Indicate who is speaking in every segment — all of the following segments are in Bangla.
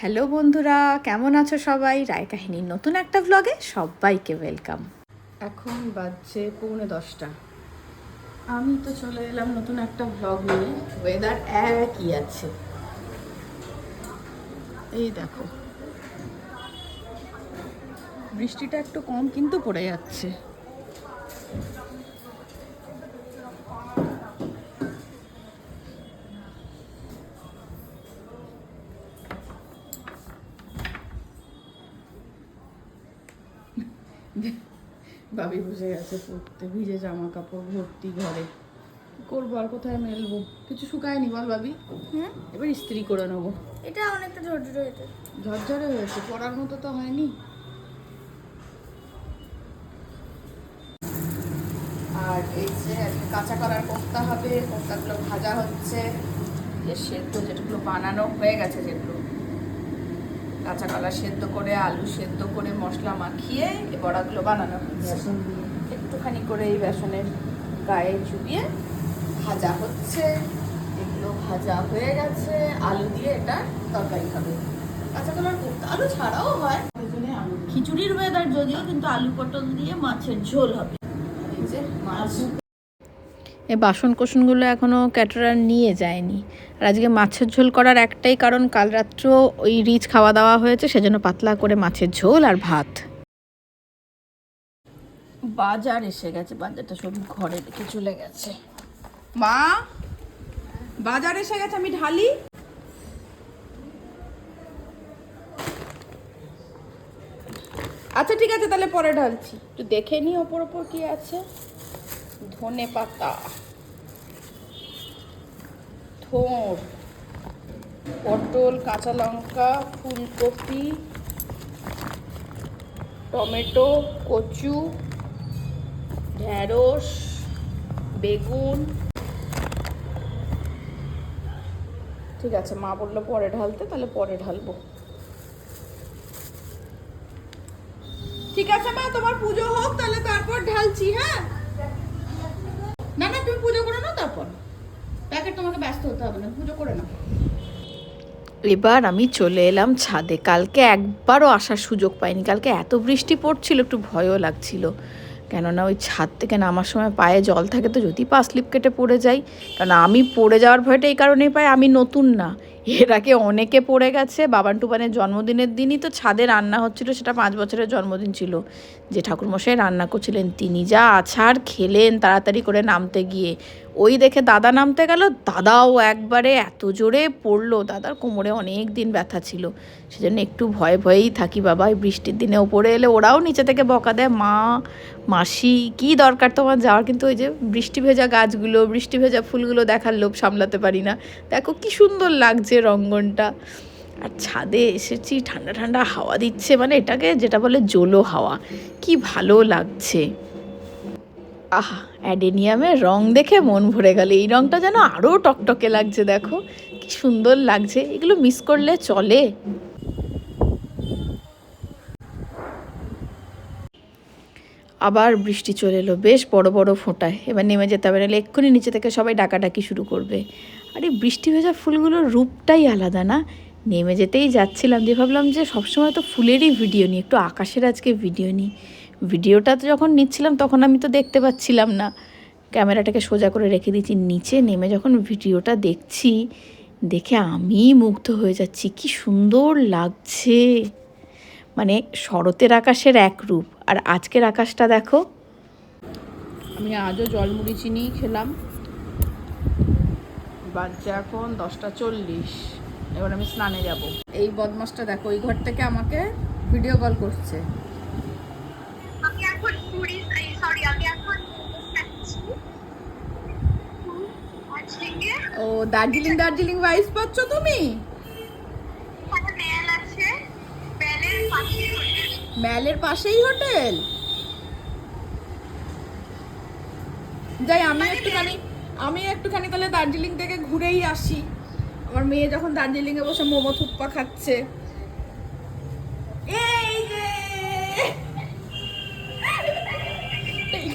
Speaker 1: হ্যালো বন্ধুরা, কেমন আছো সবাই? রায় কাহিনীর নতুন একটা ব্লগে সবাইকে ওয়েলকাম এখন বাজছে পৌনে দশটা। আমি তো চলে এলাম নতুন একটা ব্লগ নিয়ে। ওয়েদার একই আছে। এই দেখো। বৃষ্টিটা একটু কম কিন্তু পড়ে যাচ্ছে। বাবি বসে গেছে পড়তে ভিজে জামা কাপড় ভর্তি ঘরে। করব আর কোথায় মেলবো? কিছু শুকায়নি বল বাবি?
Speaker 2: হ্যাঁ
Speaker 1: এবার ইস্ত্রি করে নেব।
Speaker 2: এটা অনেকটা ঝরঝরে হয়েছে।
Speaker 1: ঝরঝরে হয়েছে পড়ার মতো তো হয়নি। আর এই যে আজকে কাঁচা করার কোফতা হবে কোফতাগুলো ভাজা হচ্ছে। যে সেদ্ধ যেগুলো বানানো হয়ে গেছে যেগুলো কাঁচা কলা সেদ্ধ করে আলু সেদ্ধ করে মশলা মাখিয়ে এই বড়াগুলো বানানো হচ্ছে। একটুখানি করে এই বেসনের গায়ে চুবিয়ে ভাজা হচ্ছে। এগুলো ভাজা হয়ে গেছে। আলু দিয়ে এটা তরকারি হবে। কাঁচা কলার কোফতা আলু ছাড়াও হয়। আলু
Speaker 2: খিচুড়ির ওয়েদার যদিও কিন্তু আলু পটল দিয়ে মাছের ঝোল হবে।
Speaker 1: এই যে মাছ। এই বাসন কোসনগুলো এখনও ক্যাটারার নিয়ে যায়নি। আর আজকে মাছের ঝোল করার একটাই কারণ, কাল রাত্রেও ওই রিচ খাওয়া দাওয়া হয়েছে, সেজন্য পাতলা করে মাছের ঝোল আর ভাত। বাজার এসে গেছে বাজারটা সব ঘরে রেখে চলে গেছে। মা, বাজার এসে গেছে, আমি ঢালি। আচ্ছা ঠিক আছে, তাহলে পরে ঢালছি। একটু দেখে নি ওপর ওপর কি আছে। ধনে পাতা থোর পটল, কাঁচা লঙ্কা, ফুলকপি, টমেটো, কচু ঢ্যাঁড়স বেগুন। ঠিক আছে, মা বলল পরে ঢালতে, তাহলে পরে ঢালবো। ঠিক আছে মা, তোমার পুজো হোক, তাহলে তারপর ঢালছি হ্যাঁ না না তুমি পুজো করে নাও তারপর প্যাকেট তোমাকে ব্যস্ত হতে হবে না, পুজো করে নাও। এবার আমি চলে এলাম ছাদে। কালকে একবারও আসার সুযোগ পাইনি। কালকে এত বৃষ্টি পড়ছিল, একটু ভয়ও লাগছিল। কেননা ওই ছাদ থেকে নামার সময় পায়ে জল থাকে তো, যদি পা স্লিপ কেটে পড়ে যাই। কারণ আমি পড়ে যাওয়ার ভয়টা এই কারণেই পাই, আমি নতুন না। এর আগে অনেকে পড়ে গেছে, বাবান টুবানের জন্মদিনের দিনই তো ছাদে রান্না হচ্ছিল, সেটা পাঁচ বছরের জন্মদিন ছিল। যে ঠাকুরমশাই রান্না করছিলেন, তিনি যা আছাড় খেলেন, তাড়াতাড়ি করে নামতে গিয়ে। ওই দেখে দাদা নামতে গেল, দাদাও একবারে এত জোরে পড়ল। দাদার কোমরে অনেক দিন ব্যথা ছিল, সেজন্য একটু ভয়ে ভয়েই থাকি বাবা। এই বৃষ্টির দিনে ওপরে এলে ওরাও নিচে থেকে বকা দেয়, মা, মাসি, কি দরকার তোমার যাওয়ার? কিন্তু ওই যে বৃষ্টি ভেজা গাছগুলো, বৃষ্টি ভেজা ফুলগুলো দেখার লোভ সামলাতে পারি না। দেখো কি সুন্দর লাগছে রঙ্গনটা। আর ছাদে এসেছি, ঠান্ডা ঠান্ডা হাওয়া দিচ্ছে মানে এটাকে যেটা বলে জোলো হাওয়া। কি ভালো লাগছে। আহা, অ্যাডেনিয়ামের রং দেখে মন ভরে গেল। এই রংটা যেন আরও টকটকে লাগছে, দেখো। কি সুন্দর লাগছে। এগুলো মিস করলে চলে। আবার বৃষ্টি চলে এলো বেশ বড় বড় ফোঁটায়। এবার নেমে যেতে হবে, নাহলে এক্ষুনি নিচে থেকে সবাই ডাকাডাকি শুরু করবে। আর এই বৃষ্টি ভেজা ফুলগুলোর রূপটাই আলাদা না? নেমে যেতেই যাচ্ছিলাম, যে ভাবলাম যে সবসময় তো ফুলেরই ভিডিও নিই, একটু আকাশের আজকে ভিডিও নিই। ভিডিওটা তো যখন নিচ্ছিলাম, তখন আমি তো দেখতে পাচ্ছিলাম না। ক্যামেরাটাকে সোজা করে রেখে দিচ্ছি নিচে নেমে যখন ভিডিওটা দেখছি, দেখে আমি মুগ্ধ হয়ে যাচ্ছি, কি সুন্দর লাগছে। মানে শরতের আকাশের এক রূপ, আর আজকের আকাশটা দেখো। আমি আজও জলমুড়ি চিনি খেলাম। বাজছে এখন দশটা চল্লিশ। এবার আমি স্নানে যাব। এই বদমাসটা দেখো, ওই ঘর থেকে আমাকে ভিডিও কল করছে।
Speaker 3: এখন সরি আমি এখন
Speaker 1: ও দার্জিলিং দার্জিলিং ভাইস পাচ্ছ তুমি? ম্যালের পাশেই হোটেল। যাই আমি একটুখানি আমি একটুখানি তাহলে দার্জিলিং থেকে ঘুরেই আসি। আমার মেয়ে যখন দার্জিলিং এ বসে মোমো থুপ্পা খাচ্ছে। এই যে!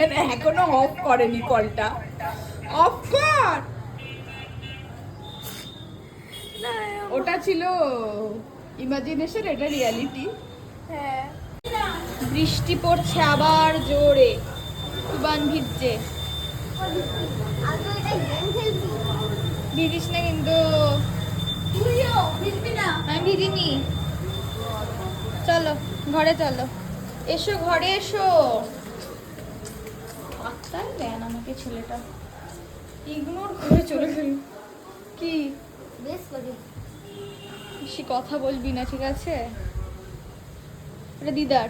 Speaker 1: এখানে এখনও অফ করেনি কলটা। অফ কর! ওটা ছিল
Speaker 4: ইমাজিনেশন এটা রিয়ালিটি হ্যাঁ। বৃষ্টি পড়ছে আবার জোরে। তুবান ভিজছে। ভিজিস না কিন্তু। আমি ভিজিনি। চলো ঘরে চলো। এসো ঘরে এসো। আত্মার দেন আমাকে ছেলেটা? ইগনোর করে চলে গেল। কি?
Speaker 5: বেশ করে
Speaker 4: বেশি কথা বলবি না ঠিক আছে? এটা দিদার।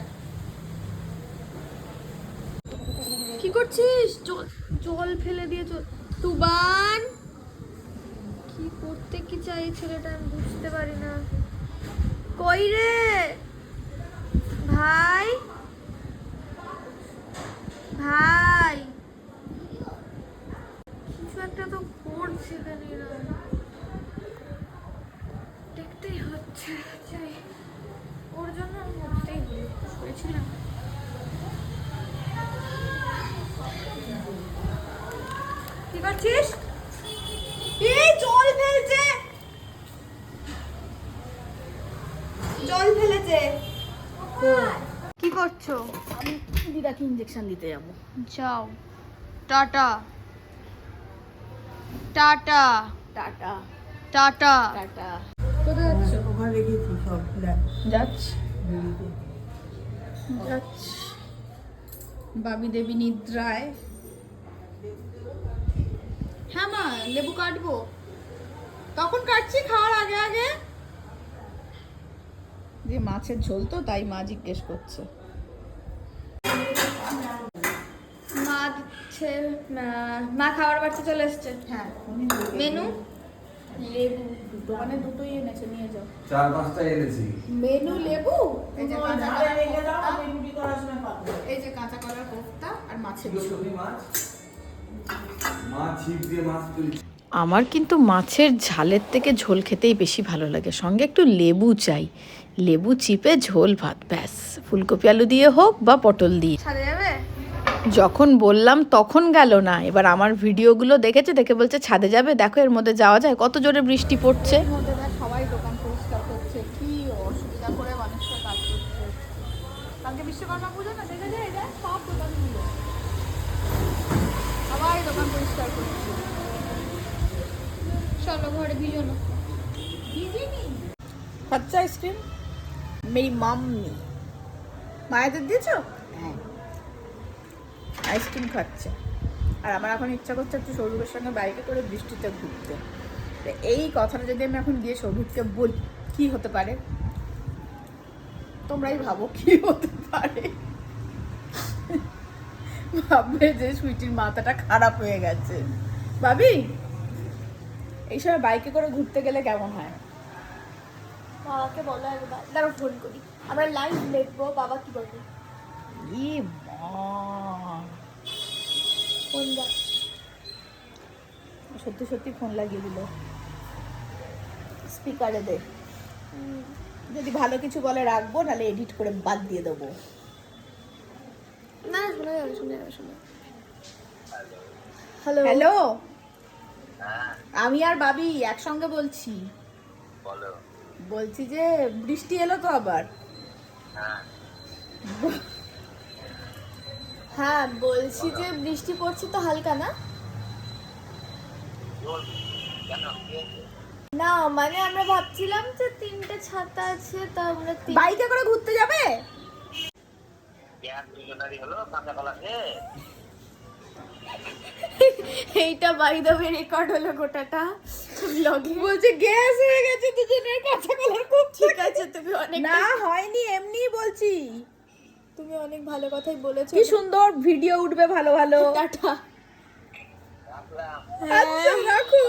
Speaker 4: কি করছিস? জল জল ফেলে দিয়ে চল। তুবান! কি করতে কি চাই ছেলেটা আমি বুঝতে পারি না। কই রে? ভাই? ভাই? কি করছিস? এই জল ফেলছে। জল ফেলেছে। কি করছ?
Speaker 5: আমি দিদাকে ইঞ্জেকশন দিতে যাব।
Speaker 4: যাও। Tata. Tata.
Speaker 5: Tata.
Speaker 4: Tata.
Speaker 5: Tata.
Speaker 4: কোথায় যাচ্ছ?
Speaker 2: ওখানে রেখেছি সব? দেখ।
Speaker 4: যাচ্ছি।
Speaker 2: বেরিয়ে
Speaker 4: যাচ্ছি বাবি দেবী নিদ্রায়। হ্যাঁ মা লেবু কাটবো। তখন কাটছি খাওয়ার আগে আগে। যে মাছের ঝোল তো তাই মা জিজ্ঞেস করছে। মা দিচ্ছে মা- খাবার বাড়তে চলে এসছে।
Speaker 2: হ্যাঁ
Speaker 4: মেনু? লেবু দোকানে দুটোই এনেছে নিয়ে যাও।
Speaker 6: চার পাঁচটা এনেছি।
Speaker 4: মেনু লেবু এই যে কাঁচা
Speaker 2: রেখে দাও আমি রুটি করার সময় পাবো।
Speaker 4: এই যে কাঁচা কলার কোফতা আর মাছের ঝোল।
Speaker 6: মাছ? মাছ ছিপ দিয়ে মাছ তুলি
Speaker 1: আমার কিন্তু মাছের ঝালের থেকে ঝোল খেতেই বেশি ভালো লাগে। সঙ্গে একটু লেবু চাই। লেবু চিপে ঝোল ভাত ব্যাস। ফুলকপি আলু দিয়ে হোক বা পটল দিয়ে। যখন বললাম তখন গেল না। এবার আমার ভিডিওগুলো দেখেছে দেখে বলছে ছাদে যাবে? দেখো এর মধ্যে যাওয়া যায়? কত জোরে বৃষ্টি পড়ছে?
Speaker 4: এর মধ্যে সবাই দোকান পরিষ্কার করছে। কি অসুবিধা করে মানুষটা কাজ করছে। কালকে বিশ্বকর্মা পুজো না? দেখে যায় এটা সব দোকানগুলো সবাই দোকান পরিষ্কার করছে। চলো ঘরে ভিজো না। ভিজিনি?
Speaker 2: খাচ্ছে আইসক্রিম? Mary mummy. মায়েদের দিয়েছ? হ্যাঁ। আইসক্রিম খাচ্ছে। আর আমার এখন ইচ্ছা করছে একটু সৌরভের সঙ্গে বাইকে করে বৃষ্টিতে ঘুরতে। তো এই কথাটা যদি আমি এখন গিয়ে সৌভিককে বলি কি হতে পারে? তোমরাই ভাবো কি হতে পারে। ভাববে যে সুইটির মাথাটা খারাপ হয়ে গেছে। ভাবি এই সময় বাইকে করে ঘুরতে গেলে কেমন হয়?
Speaker 4: বাবাকে বলো একবার। দাঁড়া ফোন করি। আমরা লাইভ দেখব বাবা কি বলবে?
Speaker 2: ই মা।
Speaker 4: ফোন দা
Speaker 2: সত্যি সত্যি ফোন লাগিয়ে দিল। স্পিকারে দে। যদি ভালো কিছু বলে রাখব নাহলে এডিট করে বাদ দিয়ে দেবো।
Speaker 4: না শোনা যাবে শোনা যাবে শোনা হ্যালো
Speaker 2: হ্যালো আমি আর বাবি একসঙ্গে বলছি। বলছি যে বৃষ্টি এলো তো আবার।
Speaker 4: হ্যাঁ। বলছি যে বৃষ্টি পড়ছে তো হালকা না? না মানে আমরা ভাবছিলাম যে তিনটে ছাতা আছে তা আমরা
Speaker 2: বাইকে করে ঘুরতে যাবে?
Speaker 4: এইটা বাই দ্য ওয়ে রেকর্ড হলো গোটাটা ব্লগে
Speaker 2: বলছে গ্যাস হয়ে গেছে দুজনের কাঁচা কলার খুব
Speaker 4: ঠিক আছে তুমি অনেক
Speaker 2: না হয়নি এমনি বলছি।
Speaker 4: তুমি অনেক ভালো কথাই বলেছ।
Speaker 2: কি সুন্দর ভিডিও উঠবে ভালো ভালো।
Speaker 4: টাটা।
Speaker 2: আচ্ছা রাখো।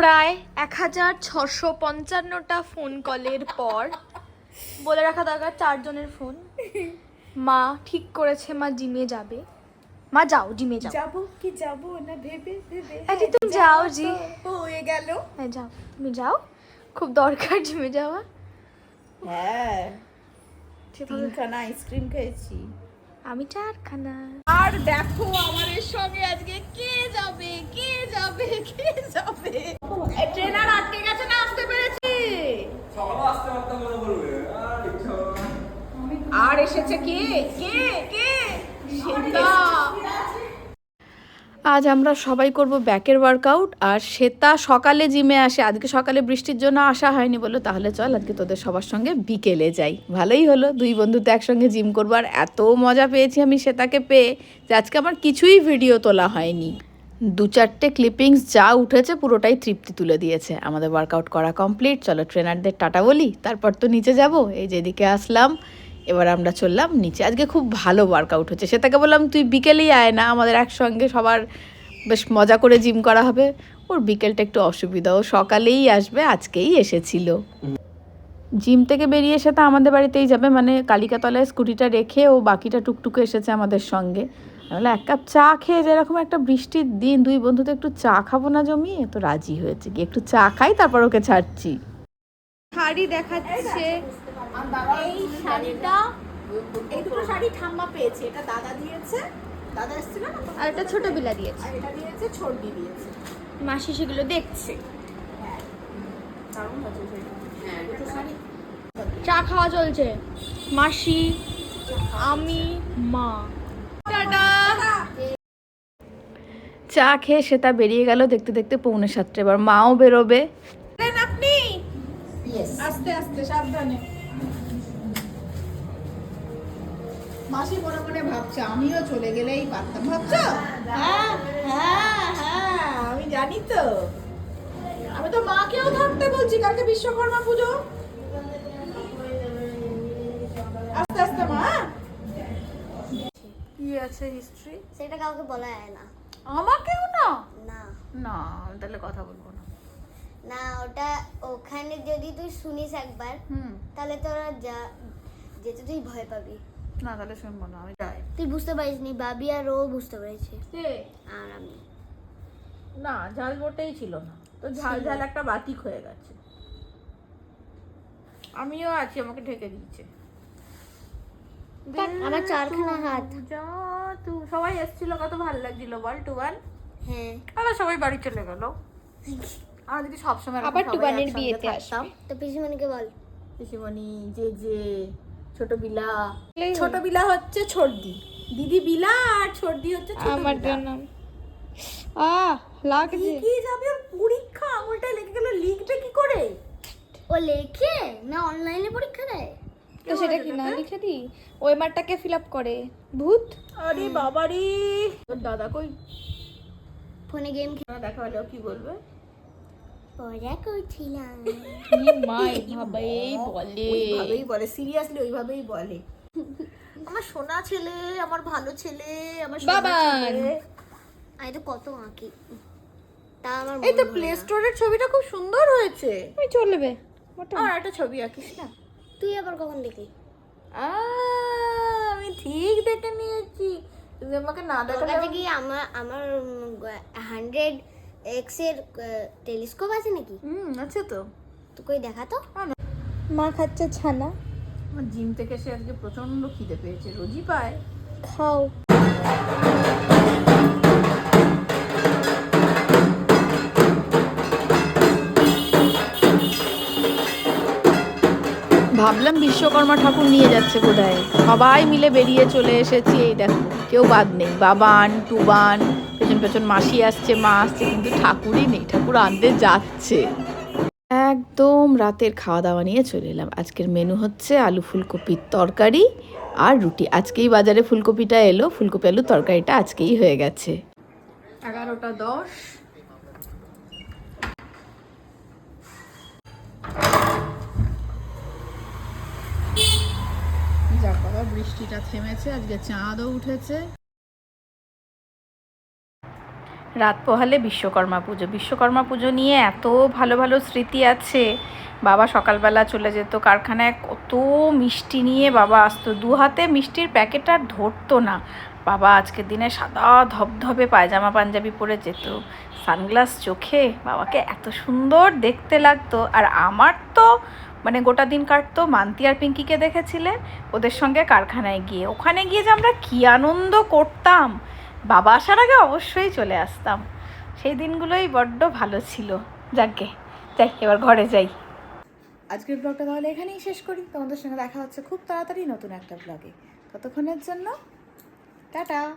Speaker 4: প্রায় এক হাজার ছশো পঞ্চান্নটা ফোন কলের পর বলে রাখা দরকার চারজনের ফোন। মা ঠিক করেছে মা জিমে যাবে। মা যাও জিমে যাও।
Speaker 2: যাব কি যাব না ভেবে ভেবে।
Speaker 4: আরে তুমি যাও জি।
Speaker 2: হয়ে গেল।
Speaker 4: হ্যাঁ যাও। তুমি যাও। খুব দরকার জিমে যাওয়া।
Speaker 2: হ্যাঁ। তিনখানা আইসক্রিম খেয়েছি।
Speaker 4: আমি চারখানা।
Speaker 2: আর দেখো আমাদের সঙ্গে আজকে কে যাবে কে যাবে কে যাবে?
Speaker 4: ট্রেনার আটকে গেছে না আসতে পেরে
Speaker 6: আস্তে আস্তে করে বলবে আর ইচ্ছা হবে না।
Speaker 2: আর এসেছে কে? কে? কে? শ্বেতা
Speaker 1: আজ আমরা সবাই করব ব্যাকের ওয়ার্কআউট আর শ্বেতা সকালে জিমে আসে, আজকে সকালে বৃষ্টির জন্য আসা হয়নি বলো তাহলে চল আজকে তোদের সবার সঙ্গে বিকেলে যাই। ভালোই হলো, দুই বন্ধু তো একসঙ্গে জিম করব, আর এত মজা পেয়েছি আমি শ্বেতাকে পেয়ে যে আজকে আমার কিছুই ভিডিও তোলা হয়নি। দু চারটে ক্লিপিংস যা উঠেছে পুরোটাই তৃপ্তি তুলে দিয়েছে। আমাদের ওয়ার্কআউট করা কমপ্লিট চলো ট্রেনারদের টাটা বলি, তারপর তো নিচে যাব, এই যেদিকে আসলাম। এবার আমরা চললাম নিচে। আজকে খুব ভালো ওয়ার্কআউট হচ্ছে। সেটাকে বললাম তুই বিকেলেই আয় না আমাদের একসঙ্গে সবার বেশ মজা করে জিম করা হবে। ওর বিকেলটা একটু অসুবিধা। ও সকালেই আসবে আজকেই এসেছিল। জিম থেকে বেরিয়ে এসে তো আমাদের বাড়িতেই যাবে। মানে কালিকাতলায় স্কুটিটা রেখে ও বাকিটা টুকটুকে এসেছে আমাদের সঙ্গে। বললাম, এক কাপ চা খেয়ে যেরকম একটা বৃষ্টির দিন দুই বন্ধু তো একটু চা খাব না জমিয়ে? তো রাজি হয়েছে। কি একটু চা খাই তারপর ওকে ছাড়ছি।
Speaker 4: শাড়ি দেখাচ্ছে।
Speaker 5: এই শাড়িটা
Speaker 2: এই দুটো শাড়ি ঠাম্মা পেয়েছে এটা দাদা দিয়েছে। দাদা এসেছিল না
Speaker 4: আর একটা ছোট বিলা দিয়েছে।
Speaker 2: আর এটা দিয়েছে দিয়েছে।
Speaker 4: মাসি সেগুলো দেখছে।
Speaker 2: হ্যাঁ। শাড়ি।
Speaker 4: চা খাওয়া চলছে। মাসি আমি মা। টাটা।
Speaker 1: চা খেয়ে সেটা বেরিয়ে গেল দেখতে দেখতে পৌনে সাতটা। এবার মাও বেরোবে।
Speaker 4: আপনি?
Speaker 2: আস্তে আস্তে সাবধানে। মাসি মনে মনে ভাবছে আমিও চলে গেলেই পারতাম। ভাবছ? হ্যাঁ হ্যাঁ হ্যাঁ আমি জানি তো। আমি তো মাকেও থাকতে বলছি কালকে বিশ্বকর্মা পুজো। আস্তে আস্তে মা হ্যাঁ?
Speaker 1: কি আছে হিস্ট্রি
Speaker 7: সেটা কাউকে বলা যায় না।
Speaker 1: আমাকেও না?
Speaker 7: না।
Speaker 1: না আমি তাহলে কথা বলব না।
Speaker 7: না ওটা ওখানে যদি তুই শুনিস একবার
Speaker 1: হুম।
Speaker 7: তাহলে তোরা যা যেতে তুই ভয় পাবি।
Speaker 1: না তাহলে শুনব না আমি যাই।
Speaker 7: তুই বুঝতে পারিস নি বাবি আর ও বুঝতে পেরেছে। আর আমি।
Speaker 1: না ঝাল মোটেই ছিল না। তো ঝাল ঝাল একটা বাতিক হয়ে গেছে। আমিও আছি আমাকে ঢেকে দিয়েছে।
Speaker 7: আমার চারখানা হাত।
Speaker 1: সবাই এসেছিল কত ভালো লাগছিল বল টুবান।
Speaker 7: হ্যাঁ।
Speaker 1: আবার সবাই বাড়ি চলে গেল। আমার যদি সবসময়
Speaker 4: আবার টুবানের বিয়েতে
Speaker 1: থাকতাম।
Speaker 7: তো পিসিমণিকে বল।
Speaker 1: পিসিমণি যে যে ছোট বিলা।
Speaker 2: ছোট বিলা হচ্ছে ছর্দি দিদি বিলা আর ছর্দি হচ্ছে
Speaker 4: আমার। জন্য আহ লাগছে
Speaker 2: লিখে যাবে পরীক্ষা আঙুলটা লেগে গেল লিখবে কি করে?
Speaker 7: ও লেখে না অনলাইনে পরীক্ষা দেয়?
Speaker 4: তো সেটা কি না লিখে দি ওই মারটাকে ফিল আপ করে। ভূত।
Speaker 2: আরে বাবারে। তোর দাদা কই?
Speaker 7: ফোনে গেম
Speaker 1: না দেখা হলেও কি বলবে?
Speaker 7: পড়া করছিলাম।
Speaker 4: মা এইভাবে বলে।
Speaker 2: ওইভাবেই বলে সিরিয়াসলি ওইভাবেই বলে। আমার সোনা ছেলে আমার ভালো ছেলে আমার। ছেলে।
Speaker 7: আমি তো কত আঁকি। তা আমার
Speaker 2: এই তো প্লে স্টোরের ছবিটা খুব সুন্দর হয়েছে।
Speaker 4: ওই চলবে
Speaker 2: আর একটা ছবি আঁকিস না।
Speaker 7: তুই আবার কখন দেখলি?
Speaker 2: আহ, আমি ঠিক দেখে নিয়েছি। তুমি আমাকে না দেখালে
Speaker 7: আমার আমার হান্ড্রেড এক্সের টেলিস্কোপ আছে নাকি?
Speaker 2: হুম আছে তো।
Speaker 7: তো কই দেখা তো।
Speaker 4: মা খাচ্ছে ছানা।
Speaker 2: আমার জিম থেকে এসে আজকে প্রচণ্ড খিদে পেয়েছে রোজই পায়।
Speaker 4: খাও।
Speaker 1: ভাবলাম বিশ্বকর্মা ঠাকুর নিয়ে যাচ্ছে বোধহয় সবাই মিলে বেরিয়ে চলে এসেছি এই দেখো কেউ বাদ নেই। বাবান টুবান পেছন মাসি আসছে, মা আসছে, কিন্তু ঠাকুরই নেই, ঠাকুর আনতে যাচ্ছে। একদম রাতের খাওয়া দাওয়া নিয়ে চলে এলাম। আজকের মেনু হচ্ছে আলু ফুলকপির তরকারি আর রুটি। আজকেই বাজারে ফুলকপিটা এলো, ফুলকপি আলু তরকারিটা আজকেই হয়ে গেছে।
Speaker 2: এগারোটা দশ। বাবা, বৃষ্টিটা থেমেছে, আজকে চাঁদও উঠেছে।
Speaker 1: রাত পোহালে বিশ্বকর্মা পুজো। বিশ্বকর্মা পুজো নিয়ে এত ভালো ভালো স্মৃতি আছে। বাবা সকালবেলা চলে যেত কারখানায়, কত মিষ্টি নিয়ে বাবা আসতো। দু হাতে মিষ্টির প্যাকেট আর ধরতো না। বাবা আজকের দিনে সাদা ধবধবে পায়জামা পাঞ্জাবি পরে যেত। সানগ্লাস চোখে বাবাকে এত সুন্দর দেখতে লাগতো। আর আমার তো মানে গোটা দিন কাটতো। মান্তি আর পিঙ্কিকে দেখেছিলে ওদের সঙ্গে কারখানায় গিয়ে। ওখানে গিয়ে যে আমরা কী আনন্দ করতাম। বাবা আসার আগে অবশ্যই চলে আসতাম। সেই দিনগুলোই বড্ড ভালো ছিল। যাকে, যাই, এবার ঘরে যাই।
Speaker 2: আজকের ব্লগটা তাহলে এখানেই শেষ করি। তোমাদের সঙ্গে দেখা হচ্ছে খুব তাড়াতাড়ি নতুন একটা ব্লগে। ততক্ষণের জন্য, টাটা!